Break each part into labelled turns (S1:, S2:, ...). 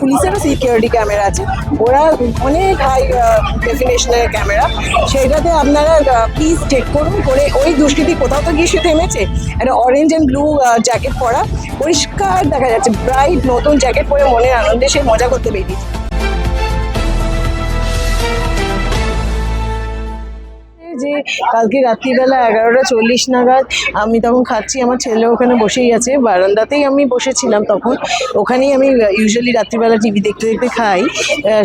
S1: পুলিশেরও security camera আছে। ওরা অনেক হাই ডেফিনেশনের ক্যামেরা সেটাতে আপনারা প্লিজ চেক করুন করে ওই দুষ্কৃতি কোথাও তো গিয়ে সে থেমেছে। একটা অরেঞ্জ অ্যান্ড ব্লু জ্যাকেট পরা। পরিষ্কার দেখা যাচ্ছে ব্রাইট নতুন জ্যাকেট পরে মনের আনন্দে সে মজা করতে বেরিয়েছে। যে কালকে রাত্রিবেলা এগারোটা চল্লিশ নাগাদ আমি তখন খাচ্ছি, আমার ছেলে ওখানে বসেই আছে, বারান্দাতেই আমি বসেছিলাম তখন। ওখানেই আমি ইউজুয়ালি রাত্রিবেলা টিভি দেখতে দেখতে খাই।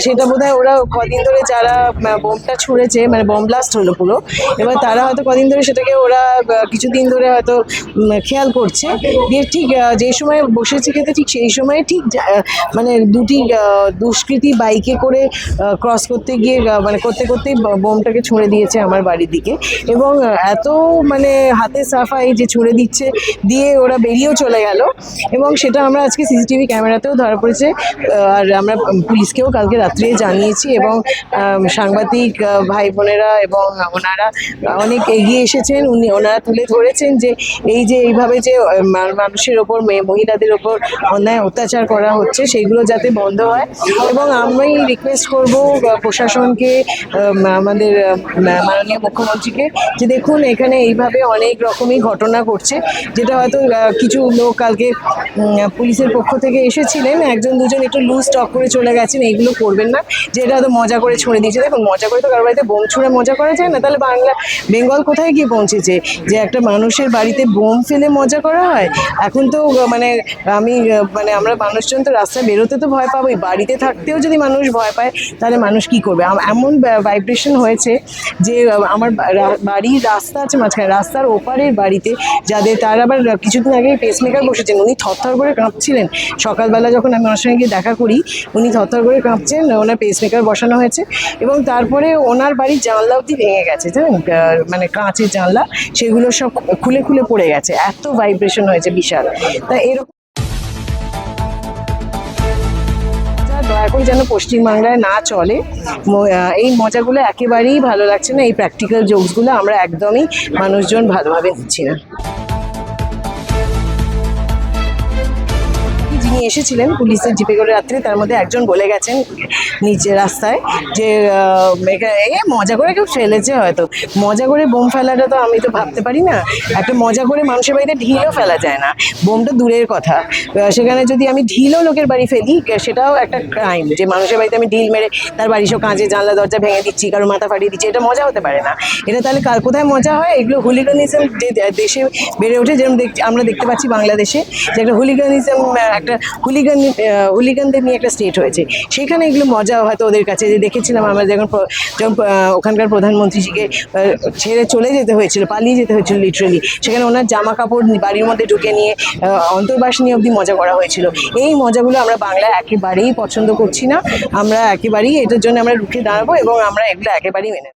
S1: সেটা বোধহয় ওরা কদিন ধরে যারা বোমটা ছুঁড়েছে মানে বোম ব্লাস্ট হলো পুরো, এবার তারা হয়তো কদিন ধরে সেটাকে ওরা কিছুদিন ধরে হয়তো খেয়াল করছে। দিয়ে ঠিক যে সময় বসেছে খেতে, ঠিক সেই সময় ঠিক মানে দুটি দুষ্কৃতী বাইকে করে ক্রস করতে গিয়ে মানে করতে করতেই বোমটাকে ছুঁড়ে দিয়েছে আমার বাড়ির দিকে এবং এত মানে হাতে সাফাই যে ছুঁড়ে দিচ্ছে দিয়ে ওরা বেরিয়েও চলে গেল এবং সেটা আমরা আজকে সিসিটিভি ক্যামেরাতেও ধরা পড়েছে আর আমরা পুলিশকেও কালকে রাত্রে জানিয়েছি এবং সাংবাদিক ভাই বোনেরা এবং ওনারা অনেক এগিয়ে এসেছেন, উনি ওনারা তুলে ধরেছেন যে এই যে এইভাবে যে মানুষের ওপর মেয়ে মহিলাদের ওপর অন্যায় অত্যাচার করা হচ্ছে সেইগুলো যাতে বন্ধ হয় এবং আমি রিকোয়েস্ট করব প্রশাসনকে আমাদের মাননীয় মুখ্যমন্ত্রীকে যে দেখুন এখানে এইভাবে অনেক রকমই ঘটনা ঘটছে, যেটা হয়তো কিছু লোক কালকে পুলিশের পক্ষ থেকে এসেছিলেন, একজন দুজন একটু লুজ স্টক করে চলে গেছেন, এইগুলো করবেন না, যেটা হয়তো মজা করে ছুঁড়ে দিয়েছে। দেখুন, মজা করে তো কারও বাড়িতে বোম ছুঁড়ে মজা করা যায় না, তাহলে বাংলা, বেঙ্গল কোথায় গিয়ে পৌঁছেছে? যে একটা মানুষের বাড়িতে বোম ফেলে মজা করা হয়? এখন তো মানে আমি মানে আমরা মানুষজন তো রাস্তায় বেরোতে তো ভয় পাবোই, বাড়িতে থাকতেও যদি মানুষ ভয় পায়, তাহলে মানুষ কি করবে? এমন ভাইব্রেশন হয়েছে যে আমার বাড়ির রাস্তা আছে মাঝখানে, রাস্তার ওপারের বাড়িতে, যাদের তার আবার কিছুদিন আগে পেসমেকার বসেছেন। উনি থরথর করে কাঁপছিলেন। সকালবেলা যখন আমি ওনার সঙ্গে গিয়ে দেখা করি, উনি থরথর করে কাঁপছেন, ওনার পেসমেকার বসানো হয়েছে এবং তারপরে ওনার বাড়ির জানলা অবধি ভেঙে গেছে, জানেন? মানে কাঁচের জানলা, সেগুলো সব খুলে খুলে পড়ে গেছে। এত ভাইব্রেশন হয়েছে বিশাল। তা এরকম করে যেন পশ্চিমবাংলায় না চলে এই মজাগুলো একেবারেই ভালো লাগছে না, এই প্র্যাকটিক্যাল জোকসগুলো আমরা একদমই মানুষজন ভালোভাবে নিচ্ছি না। যিনি এসেছিলেন পুলিশের জিপে করে রাত্রে, তার মধ্যে একজন বলে গেছেন নিচে রাস্তায় যে এ, মজা করে কেউ ফেলেছে হয়তো। মজা করে বোম ফেলাটা তো আমি তো ভাবতে পারি না। একটা মজা করে মানুষের বাড়িতে ঢিলও ফেলা যায় না। বোমটা দূরের কথা। সেখানে যদি আমি ঢিলও লোকের বাড়ি ফেলি সেটাও একটা ক্রাইম যে মানুষের বাড়িতে আমি ঢিল মেরে তার বাড়ি সব কাঁচে জানলা, দরজা ভেঙে দিচ্ছি, কারও মাথা ফাটিয়ে দিচ্ছি, এটা মজা হতে পারে না। এটা তাহলে কার, কোথায় মজা হয়? এগুলো হুলিগানিজম যে, দেশে বেড়ে ওঠে যেরকম আমরা দেখতে পাচ্ছি বাংলাদেশে, যে একটা হুলিগানিজম একটা হুলিগান হুলিগানদের নিয়ে একটা স্টেট হয়েছে। সেখানে এগুলো মজা হয়তো ওদের কাছে। যে দেখেছিলাম আমরা যখন যখন ওখানকার প্রধানমন্ত্রীজিকে ছেড়ে চলে যেতে হয়েছিল, পালিয়ে যেতে হয়েছিল লিটারালি সেখানে ওনার জামা কাপড় বাড়ির মধ্যে ঢুকে নিয়ে অন্তর্বাস নিয়ে অবধি মজা করা হয়েছিল। এই মজাগুলো আমরা বাংলায় একেবারেই পছন্দ করছি না। আমরা একেবারেই এটার জন্য আমরা রুখে দাঁড়াবো এবং আমরা এগুলো একেবারেই মেনে।